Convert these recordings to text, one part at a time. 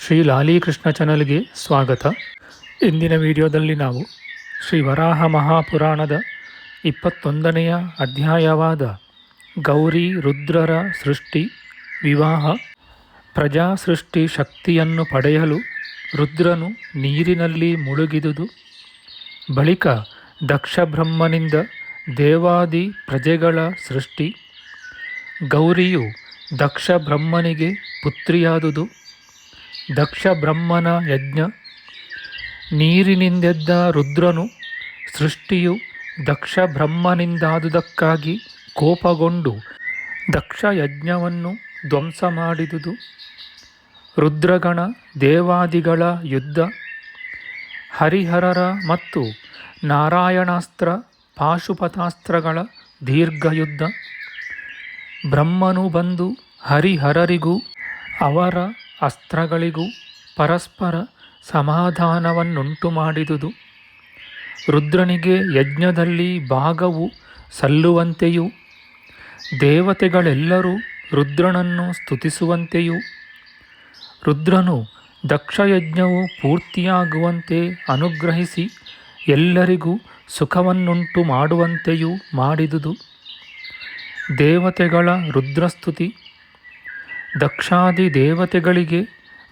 ಶ್ರೀ ಲಾಲೀಕೃಷ್ಣ ಚಾನಲ್ಗೆ ಸ್ವಾಗತ. ಇಂದಿನ ವಿಡಿಯೋದಲ್ಲಿ ನಾವು ಶ್ರೀ ವರಾಹ ಮಹಾಪುರಾಣದ ಇಪ್ಪತ್ತೊಂದನೆಯ ಅಧ್ಯಾಯವಾದ ಗೌರಿ ರುದ್ರರ ಸೃಷ್ಟಿ, ವಿವಾಹ ಪ್ರಜಾ ಸೃಷ್ಟಿ ಶಕ್ತಿಯನ್ನು ಪಡೆಯಲು ರುದ್ರನು ನೀರಿನಲ್ಲಿ ಮುಳುಗಿದುದು. ಬಳಿಕ ದಕ್ಷಬ್ರಹ್ಮನಿಂದ ದೇವಾದಿ ಪ್ರಜೆಗಳ ಸೃಷ್ಟಿ, ಗೌರಿಯು ದಕ್ಷ ಬ್ರಹ್ಮನಿಗೆ ಪುತ್ರಿಯಾದುದು. ದಕ್ಷ ಬ್ರಹ್ಮನ ಯಜ್ಞ. ನೀರಿನಿಂದೆದ್ದ ರುದ್ರನು ಸೃಷ್ಟಿಯು ದಕ್ಷ ಬ್ರಹ್ಮನಿಂದಾದುದಕ್ಕಾಗಿ ಕೋಪಗೊಂಡು ದಕ್ಷ ಯಜ್ಞವನ್ನು ಧ್ವಂಸ ಮಾಡಿದುದು. ರುದ್ರಗಣ ದೇವಾದಿಗಳ ಯುದ್ಧ. ಹರಿಹರರ ಮತ್ತು ನಾರಾಯಣಾಸ್ತ್ರ ಪಾಶುಪತಾಸ್ತ್ರಗಳ ದೀರ್ಘಯುದ್ಧ. ಬ್ರಹ್ಮನು ಬಂದು ಹರಿಹರರಿಗೂ ಅವರ ಅಸ್ತ್ರಗಳಿಗೂ ಪರಸ್ಪರ ಸಮಾಧಾನವನ್ನುಂಟು ಮಾಡಿದುದು ರುದ್ರನಿಗೆ ಯಜ್ಞದಲ್ಲಿ ಭಾಗವು ಸಲ್ಲುವಂತೆಯೂ, ದೇವತೆಗಳೆಲ್ಲರೂ ರುದ್ರನನ್ನು ಸ್ತುತಿಸುವಂತೆಯೂ, ರುದ್ರನು ದಕ್ಷಯಜ್ಞವು ಪೂರ್ತಿಯಾಗುವಂತೆ ಅನುಗ್ರಹಿಸಿ ಎಲ್ಲರಿಗೂ ಸುಖವನ್ನುಂಟು ಮಾಡುವಂತೆಯೂ ಮಾಡಿದುದು. ದೇವತೆಗಳ ರುದ್ರಸ್ತುತಿ ದಕ್ಷಾದಿ ದೇವತೆಗಳಿಗೆ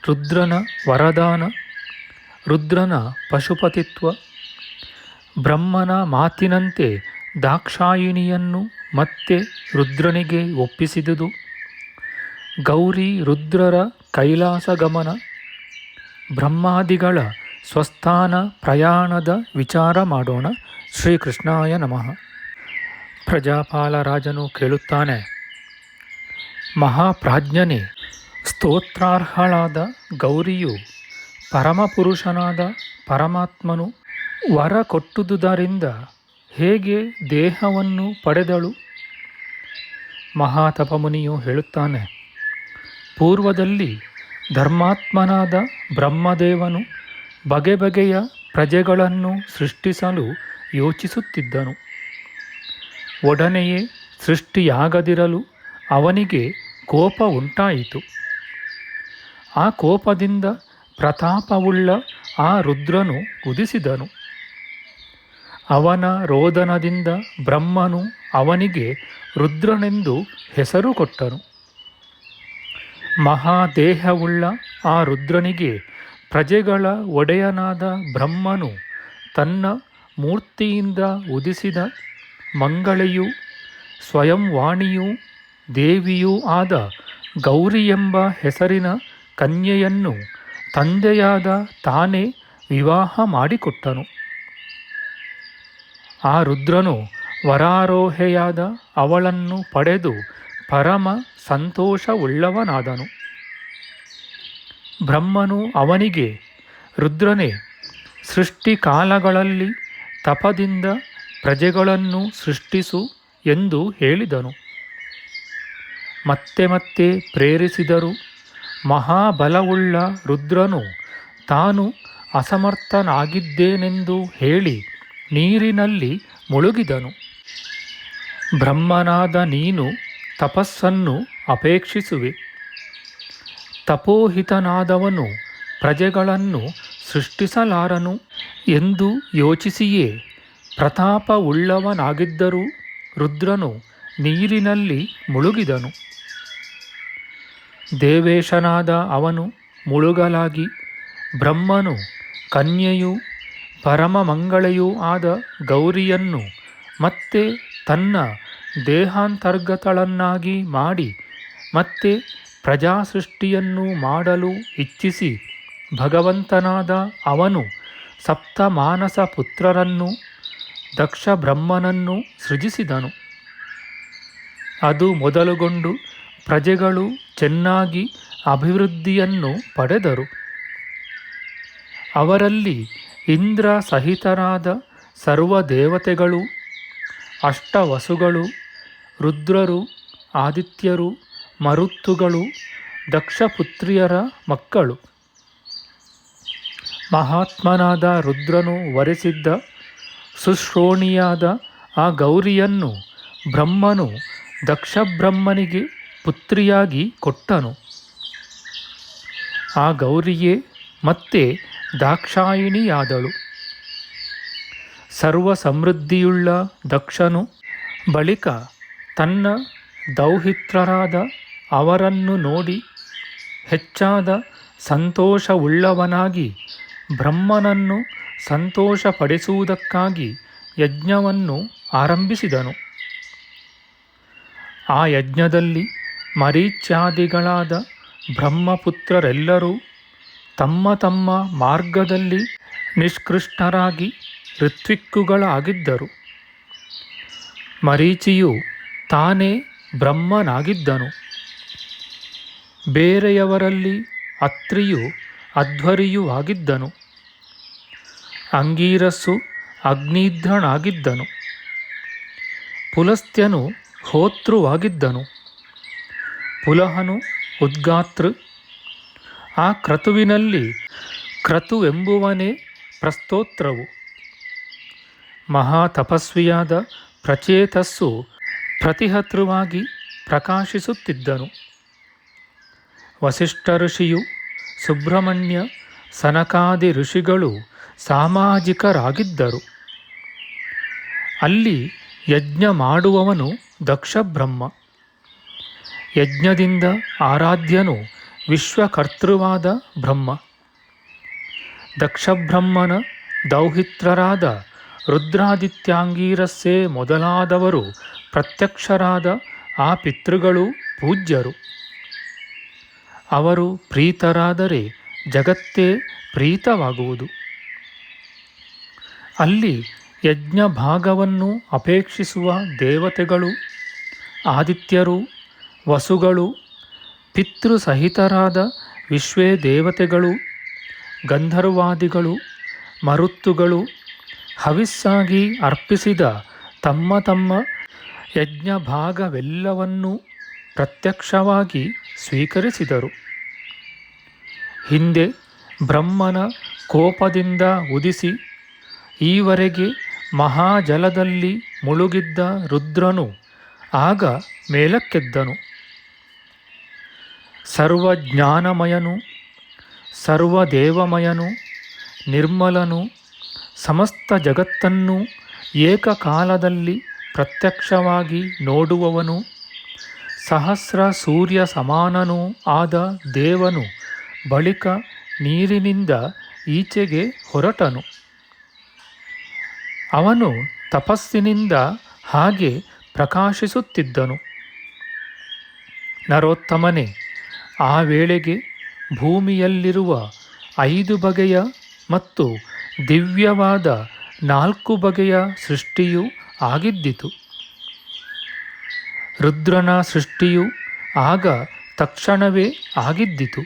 ರುದ್ರನ ವರದಾನ, ರುದ್ರನ ಪಶುಪತಿತ್ವ, ಬ್ರಹ್ಮನ ಮಾತಿನಂತೆ ದಾಕ್ಷಾಯಿಣಿಯನ್ನು ಮತ್ತೆ ರುದ್ರನಿಗೆ ಒಪ್ಪಿಸಿದುದು. ಗೌರಿ ರುದ್ರರ ಕೈಲಾಸ ಗಮನ, ಬ್ರಹ್ಮಾದಿಗಳ ಸ್ವಸ್ಥಾನ ಪ್ರಯಾಣದ ವಿಚಾರ ಮಾಡೋಣ. ಶ್ರೀಕೃಷ್ಣಾಯ ನಮಃ. ಪ್ರಜಾಪಾಲ ರಾಜನು ಕೇಳುತ್ತಾನೆ ಮಹಾಪ್ರಾಜ್ಞನೇ. ಸ್ತೋತ್ರಾರ್ಹಳಾದ ಗೌರಿಯು ಪರಮಪುರುಷನಾದ ಪರಮಾತ್ಮನು ವರ ಕೊಟ್ಟುದುದರಿಂದ ಹೇಗೆ ದೇಹವನ್ನು ಪಡೆದಳು? ಮಹಾತಪಮುನಿಯು ಹೇಳುತ್ತಾನೆ, ಪೂರ್ವದಲ್ಲಿ ಧರ್ಮಾತ್ಮನಾದ ಬ್ರಹ್ಮದೇವನು ಬಗೆ ಬಗೆಯ ಪ್ರಜೆಗಳನ್ನು ಸೃಷ್ಟಿಸಲು ಯೋಚಿಸುತ್ತಿದ್ದನು. ಒಡನೆಯೇ ಸೃಷ್ಟಿಯಾಗದಿರಲು ಅವನಿಗೆ ಕೋಪ ಉಂಟಾಯಿತು. ಆ ಕೋಪದಿಂದ ಪ್ರತಾಪವುಳ್ಳ ಆ ರುದ್ರನು ಕುದಿಸಿದನು. ಅವನ ರೋದನದಿಂದ ಬ್ರಹ್ಮನು ಅವನಿಗೆ ರುದ್ರನೆಂದು ಹೆಸರು ಕೊಟ್ಟನು. ಮಹಾದೇಹವುಳ್ಳ ಆ ರುದ್ರನಿಗೆ ಪ್ರಜೆಗಳ ಒಡೆಯನಾದ ಬ್ರಹ್ಮನು ತನ್ನ ಮೂರ್ತಿಯಿಂದ ಉದಿಸಿದ ಮಂಗಳೆಯೂ, ಸ್ವಯಂವಾಣಿಯೂ ದೇವಿಯೂ ಆದ ಗೌರಿ ಎಂಬ ಹೆಸರಿನ ಕನ್ಯೆಯನ್ನು ತಂದೆಯಾದ ತಾನೇ ವಿವಾಹ ಮಾಡಿಕೊಟ್ಟನು. ಆ ರುದ್ರನು ವರಾರೋಹೆಯಾದ ಅವಳನ್ನು ಪಡೆದು ಪರಮ ಸಂತೋಷವುಳ್ಳವನಾದನು. ಬ್ರಹ್ಮನು ಅವನಿಗೆ, ರುದ್ರನೇ, ಸೃಷ್ಟಿಕಾಲಗಳಲ್ಲಿ ತಪದಿಂದ ಪ್ರಜೆಗಳನ್ನು ಸೃಷ್ಟಿಸು ಎಂದು ಹೇಳಿದನು. ಮತ್ತೆ ಮತ್ತೆ ಪ್ರೇರಿಸಿದರು. ಮಹಾಬಲವುಳ್ಳ ರುದ್ರನು, ತಾನು ಅಸಮರ್ಥನಾಗಿದ್ದೇನೆಂದು ಹೇಳಿ ನೀರಿನಲ್ಲಿ ಮುಳುಗಿದನು. ಬ್ರಹ್ಮನಾದ ನೀನು ತಪಸ್ಸನ್ನು ಅಪೇಕ್ಷಿಸುವೆ. ತಪೋಹಿತನಾದವನು ಪ್ರಜೆಗಳನ್ನು ಸೃಷ್ಟಿಸಲಾರನು ಎಂದು ಯೋಚಿಸಿಯೇ. ಪ್ರತಾಪವುಳ್ಳವನಾಗಿದ್ದರೂ ರುದ್ರನು ನೀರಿನಲ್ಲಿ ಮುಳುಗಿದನು. ದೇವೇಶನಾದ ಅವನು ಮುಳುಗಲಾಗಿ ಬ್ರಹ್ಮನು, ಕನ್ಯೆಯೂ ಪರಮ ಮಂಗಳೆಯೂ ಆದ ಗೌರಿಯನ್ನು ಮತ್ತೆ ತನ್ನ ದೇಹಾಂತರ್ಗತಳನ್ನಾಗಿ ಮಾಡಿ ಮತ್ತೆ ಪ್ರಜಾಸೃಷ್ಟಿಯನ್ನು ಮಾಡಲು ಇಚ್ಛಿಸಿ ಭಗವಂತನಾದ ಅವನು ಸಪ್ತಮಾನಸ ಪುತ್ರರನ್ನು ದಕ್ಷ ಬ್ರಹ್ಮನನ್ನು ಸೃಜಿಸಿದನು. ಅದು ಮೊದಲುಗೊಂಡು ಪ್ರಜೆಗಳು ಚೆನ್ನಾಗಿ ಅಭಿವೃದ್ಧಿಯನ್ನು ಪಡೆದರು. ಅವರಲ್ಲಿ ಇಂದ್ರ ಸಹಿತರಾದ ಸರ್ವ ದೇವತೆಗಳು ಅಷ್ಟವಸುಗಳು, ರುದ್ರರು, ಆದಿತ್ಯರು, ಮರುತ್ತುಗಳು, ದಕ್ಷಪುತ್ರಿಯರ ಮಕ್ಕಳು. ಮಹಾತ್ಮನಾದ ರುದ್ರನು ವರೆಸಿದ್ದ ಸುಶ್ರೋಣಿಯಾದ ಆ ಗೌರಿಯನ್ನು ಬ್ರಹ್ಮನು ದಕ್ಷಬ್ರಹ್ಮನಿಗೆ ಪುತ್ರಿಯಾಗಿ ಕೊಟ್ಟನು. ಆ ಗೌರಿಯೇ ಮತ್ತೆ ದಾಕ್ಷಾಯಿಣಿಯಾದಳು. ಸರ್ವ ಸಮೃದ್ಧಿಯುಳ್ಳ ದಕ್ಷನು ಬಳಿಕ ತನ್ನ ದೌಹಿತ್ರರಾದ ಅವರನ್ನು ನೋಡಿ ಹೆಚ್ಚಾದ ಸಂತೋಷವುಳ್ಳವನಾಗಿ ಬ್ರಹ್ಮನನ್ನು ಸಂತೋಷಪಡಿಸುವುದಕ್ಕಾಗಿ ಯಜ್ಞವನ್ನು ಆರಂಭಿಸಿದನು. ಆ ಯಜ್ಞದಲ್ಲಿ ಮರೀಚ್ಯಾದಿಗಳಾದ ಬ್ರಹ್ಮಪುತ್ರರೆಲ್ಲರೂ ತಮ್ಮ ತಮ್ಮ ಮಾರ್ಗದಲ್ಲಿ ನಿಷ್ಕೃಷ್ಟರಾಗಿ ಋತ್ವಿಕ್ಕುಗಳಾಗಿದ್ದರು. ಮರೀಚಿಯು ತಾನೇ ಬ್ರಹ್ಮನಾಗಿದ್ದನು. ಬೇರೆಯವರಲ್ಲಿ ಅತ್ರಿಯು ಅಧ್ವರಿಯೂ ಆಗಿದ್ದನು. ಅಂಗೀರಸ್ಸು ಅಗ್ನಿಧ್ರನಾಗಿದ್ದನು ಪುಲಸ್ತ್ಯನು ಹೋತೃವಾಗಿದ್ದನು. ಪುಲಹನು ಉದ್ಗಾತೃ. ಆ ಕ್ರತುವಿನಲ್ಲಿ ಕ್ರತುವೆಂಬುವನೇ ಪ್ರಸ್ತೋತ್ರವು. ಮಹಾತಪಸ್ವಿಯಾದ ಪ್ರಚೇತಸ್ಸು ಪ್ರತಿಹತೃವಾಗಿ ಪ್ರಕಾಶಿಸುತ್ತಿದ್ದನು. ವಸಿಷ್ಠ ಋಷಿಯು ಸುಬ್ರಹ್ಮಣ್ಯ ಸನಕಾದಿ ಋಷಿಗಳು ಸಾಮಾಜಿಕರಾಗಿದ್ದರು. ಅಲ್ಲಿ ಯಜ್ಞ ಮಾಡುವವನು ದಕ್ಷಬ್ರಹ್ಮ. ಯಜ್ಞದಿಂದ ಆರಾಧ್ಯನು ವಿಶ್ವಕರ್ತೃವಾದ ಬ್ರಹ್ಮ. ದಕ್ಷಬ್ರಹ್ಮನ ದೌಹಿತ್ರರಾದ ರುದ್ರಾದಿತ್ಯಾಂಗೀರಸ್ಸೇ ಮೊದಲಾದವರು ಪ್ರತ್ಯಕ್ಷರಾದ ಆ ಪಿತೃಗಳು ಪೂಜ್ಯರು. ಅವರು ಪ್ರೀತರಾದರೆ ಜಗತ್ತೇ ಪ್ರೀತವಾಗುವುದು. ಅಲ್ಲಿ ಯಜ್ಞ ಭಾಗವನ್ನು ಅಪೇಕ್ಷಿಸುವ ದೇವತೆಗಳು, ಆದಿತ್ಯರು ವಸುಗಳು, ಪಿತೃಸಹಿತರಾದ ವಿಶ್ವೇ ದೇವತೆಗಳು ಗಂಧರ್ವಾದಿಗಳು, ಮರುತ್ತುಗಳು ಹವಿಸ್ಸಾಗಿ ಅರ್ಪಿಸಿದ ತಮ್ಮ ತಮ್ಮ ಯಜ್ಞ ಭಾಗವೆಲ್ಲವನ್ನೂ ಪ್ರತ್ಯಕ್ಷವಾಗಿ ಸ್ವೀಕರಿಸಿದರು. ಹಿಂದೆ ಬ್ರಹ್ಮನ ಕೋಪದಿಂದ ಉದಿಸಿ, ಈವರೆಗೆ ಮಹಾಜಲದಲ್ಲಿ ಮುಳುಗಿದ್ದ ರುದ್ರನು ಆಗ ಮೇಲಕ್ಕೆದ್ದನು. ಸರ್ವಜ್ಞಾನಮಯನು, ಸರ್ವದೇವಮಯನು, ನಿರ್ಮಲನು, ಸಮಸ್ತ ಜಗತ್ತನ್ನು ಏಕಕಾಲದಲ್ಲಿ ಪ್ರತ್ಯಕ್ಷವಾಗಿ ನೋಡುವವನು, ಸಹಸ್ರ ಸೂರ್ಯ ಸಮಾನನೂ ಆದ ದೇವನು ಬಳಿಕ ನೀರಿನಿಂದ ಈಚೆಗೆ ಹೊರಟನು. ಅವನು ತಪಸ್ಸಿನಿಂದ ಹಾಗೆ ಪ್ರಕಾಶಿಸುತ್ತಿದ್ದನು. ನರೋತ್ತಮನೇ ಆ ವೇಳೆಗೆ ಭೂಮಿಯಲ್ಲಿರುವ ಐದು ಬಗೆಯ ಮತ್ತು ದಿವ್ಯವಾದ ನಾಲ್ಕು ಬಗೆಯ ಸೃಷ್ಟಿಯು ಆಗಿದ್ದಿತು. ರುದ್ರನ ಸೃಷ್ಟಿಯು ಆಗ ತಕ್ಷಣವೇ ಆಗಿದ್ದಿತು.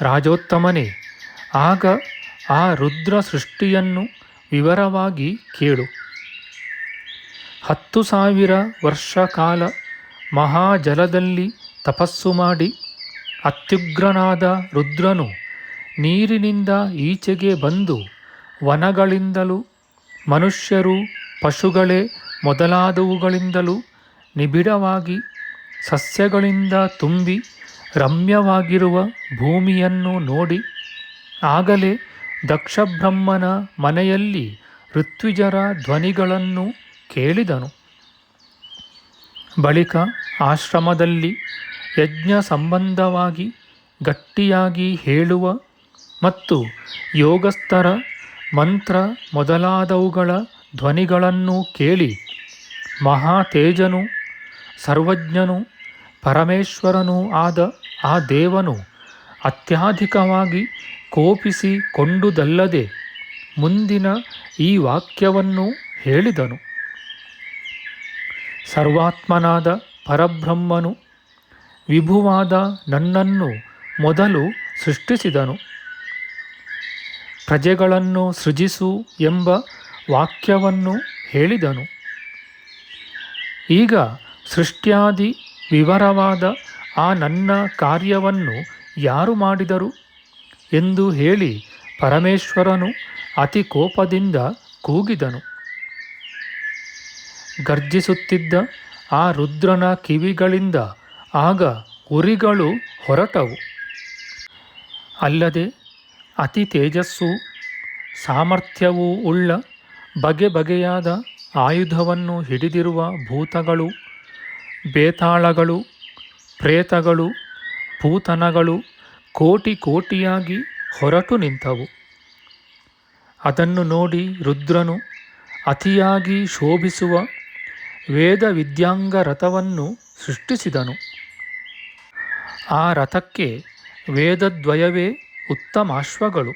ರಾಜೋತ್ತಮನೇ, ಆಗ ಆ ರುದ್ರ ಸೃಷ್ಟಿಯನ್ನು ವಿವರವಾಗಿ ಕೇಳು. ಹತ್ತು ಸಾವಿರ ವರ್ಷ ಕಾಲ ಮಹಾಜಲದಲ್ಲಿ ತಪಸ್ಸು ಮಾಡಿ ಅತ್ಯುಗ್ರನಾದ ರುದ್ರನು ನೀರಿನಿಂದ ಈಚೆಗೆ ಬಂದು ವನಗಳಿಂದಲೂ ಮನುಷ್ಯರು ಪಶುಗಳೇ ಮೊದಲಾದವುಗಳಿಂದಲೂ ನಿಬಿಡವಾಗಿ ಸಸ್ಯಗಳಿಂದ ತುಂಬಿ ರಮ್ಯವಾಗಿರುವ ಭೂಮಿಯನ್ನು ನೋಡಿ ಆಗಲೇ ದಕ್ಷಬ್ರಹ್ಮನ ಮನೆಯಲ್ಲಿ ಋತ್ವಿಜರ ಧ್ವನಿಗಳನ್ನು ಕೇಳಿದನು. ಬಳಿಕ ಆಶ್ರಮದಲ್ಲಿ ಯಜ್ಞ ಸಂಬಂಧವಾಗಿ ಗಟ್ಟಿಯಾಗಿ ಹೇಳುವ ಮತ್ತು ಯೋಗಸ್ಥರ ಮಂತ್ರ ಮೊದಲಾದವುಗಳ ಧ್ವನಿಗಳನ್ನು ಕೇಳಿ ಮಹಾತೇಜನು, ಸರ್ವಜ್ಞನು, ಪರಮೇಶ್ವರನೂ ಆದ ಆ ದೇವನು ಅತ್ಯಾಧಿಕವಾಗಿ ಕೋಪಿಸಿ ಕೊಂಡುದಲ್ಲದೆ ಮುಂದಿನ ಈ ವಾಕ್ಯವನ್ನು ಹೇಳಿದನು. ಸರ್ವಾತ್ಮನಾದ ಪರಬ್ರಹ್ಮನು ವಿಭುವಾದ ನನ್ನನ್ನು ಮೊದಲು ಸೃಷ್ಟಿಸಿದನು. ಪ್ರಜೆಗಳನ್ನು ಸೃಜಿಸು ಎಂಬ ವಾಕ್ಯವನ್ನು ಹೇಳಿದನು. ಈಗ ಸೃಷ್ಟ್ಯಾದಿ ವಿವರವಾದ ಆ ನನ್ನ ಕಾರ್ಯವನ್ನು ಯಾರು ಮಾಡಿದರು ಎಂದು ಹೇಳಿ ಪರಮೇಶ್ವರನು ಅತಿ ಕೋಪದಿಂದ ಕೂಗಿದನು. ಗರ್ಜಿಸುತ್ತಿದ್ದ ಆ ರುದ್ರನ ಕಿವಿಗಳಿಂದ ಆಗ ಉರಿಗಳು ಹೊರಟವು. ಅಲ್ಲದೆ ಅತಿ ತೇಜಸ್ಸು, ಸಾಮರ್ಥ್ಯವೂ ಉಳ್ಳ ಬಗೆ ಬಗೆಯಾದ ಆಯುಧವನ್ನು ಹಿಡಿದಿರುವ ಭೂತಗಳು, ಬೇತಾಳಗಳು, ಪ್ರೇತಗಳು, ಪೂತನಗಳು ಕೋಟಿ ಕೋಟಿಯಾಗಿ ಹೊರಟು ನಿಂತವು. ಅದನ್ನು ನೋಡಿ ರುದ್ರನು ಅತಿಯಾಗಿ ಶೋಭಿಸುವ ವೇದ ವಿದ್ಯಾಂಗ ರಥವನ್ನು ಸೃಷ್ಟಿಸಿದನು. ಆ ರಥಕ್ಕೆ ವೇದದ್ವಯವೇ ಉತ್ತಮಾಶ್ವಗಳು.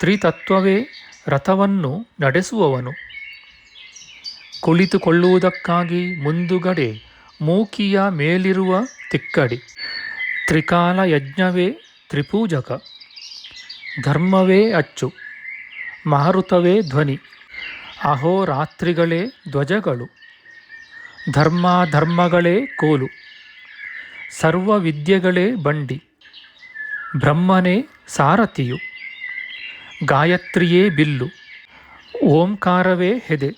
ತ್ರಿತತ್ವವೇ ರಥವನ್ನು ನಡೆಸುವವನು. ಕುಳಿತುಕೊಳ್ಳುವುದಕ್ಕಾಗಿ ಮುಂದುಗಡೆ ಮೂಕಿಯ ಮೇಲಿರುವ ತಿಕ್ಕಡಿ. ತ್ರಿಕಾಲ ಯಜ್ಞವೇ ತ್ರಿಪೂಜಕ. ಧರ್ಮವೇ ಅಚ್ಚು. ಮಾರುತವೇ ಧ್ವನಿ. ಅಹೋರಾತ್ರಿಗಳೇ ಧ್ವಜಗಳು. ಧರ್ಮಾಧರ್ಮಗಳೇ ಕೋಲು. ಸರ್ವ ವಿದ್ಯೆಗಳೇ ಬಂಡಿ, ಬ್ರಹ್ಮನೇ ಸಾರಥಿಯು, ಗಾಯತ್ರಿಯೇ ಬಿಲ್ಲು, ಓಂಕಾರವೇ ಹೆದೆ,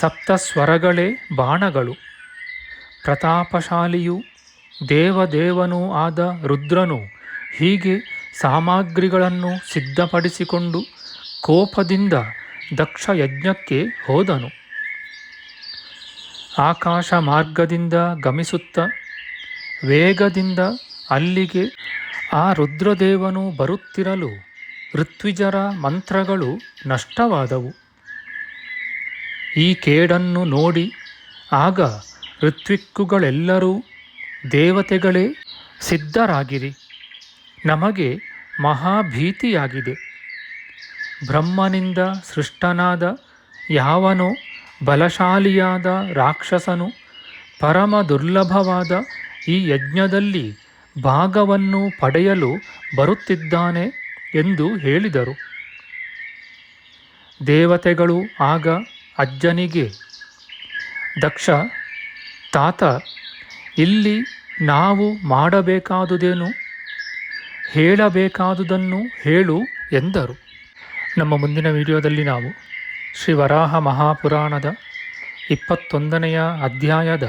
ಸಪ್ತಸ್ವರಗಳೇ ಬಾಣಗಳು, ಪ್ರತಾಪಶಾಲಿಯು ದೇವದೇವನೂ ಆದ ರುದ್ರನು ಹೀಗೆ ಸಾಮಗ್ರಿಗಳನ್ನು ಸಿದ್ಧಪಡಿಸಿಕೊಂಡು ಕೋಪದಿಂದ ದಕ್ಷ ಯಜ್ಞಕ್ಕೆ ಹೋದನು. ಆಕಾಶ ಮಾರ್ಗದಿಂದ ಗಮಿಸುತ್ತ ವೇಗದಿಂದ ಅಲ್ಲಿಗೆ ಆ ರುದ್ರದೇವನು ಬರುತ್ತಿರಲು ಋತ್ವಿಜರ ಮಂತ್ರಗಳು ನಷ್ಟವಾದವು. ಈ ಕೇಡನ್ನು ನೋಡಿ ಆಗ ಋತ್ವಿಕ್ಕುಗಳೆಲ್ಲರೂ ದೇವತೆಗಳೇ ಸಿದ್ಧರಾಗಿರಿ. ನಮಗೆ ಮಹಾಭೀತಿಯಾಗಿದೆ. ಬ್ರಹ್ಮನಿಂದ ಸೃಷ್ಟನಾದ ಯಾವನೋ ಬಲಶಾಲಿಯಾದ ರಾಕ್ಷಸನು ಪರಮ ದುರ್ಲಭವಾದ ಈ ಯಜ್ಞದಲ್ಲಿ ಭಾಗವನ್ನು ಪಡೆಯಲು ಬರುತ್ತಿದ್ದಾನೆ ಎಂದು ಹೇಳಿದರು. ದೇವತೆಗಳು ಆಗ ಅಜ್ಜನಿಗೆ, ದಕ್ಷ, ತಾತ, ಇಲ್ಲಿ ನಾವು ಮಾಡಬೇಕಾದುದೇನು? ಹೇಳಬೇಕಾದುದನ್ನು ಹೇಳು ಎಂದರು. ನಮ್ಮ ಮುಂದಿನ ವಿಡಿಯೋದಲ್ಲಿ ನಾವು ಶ್ರೀ ವರಾಹ ಮಹಾಪುರಾಣದ ಇಪ್ಪತ್ತೊಂದನೆಯ ಅಧ್ಯಾಯದ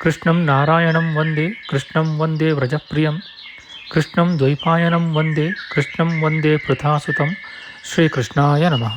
ಕೃಷ್ಣಂ ನಾರಾಯಣಂ ವಂದೇ ಕೃಷ್ಣಂ ವಂದೇ ವ್ರಜಪ್ರಿಯಂ ಕೃಷ್ಣಂ ದ್ವೈಪಾಯನಂ ವಂದೇ ಕೃಷ್ಣಂ ವಂದೇ ಪೃಥಾಸುತಂ ಶ್ರೀಕೃಷ್ಣಾಯ ನಮಃ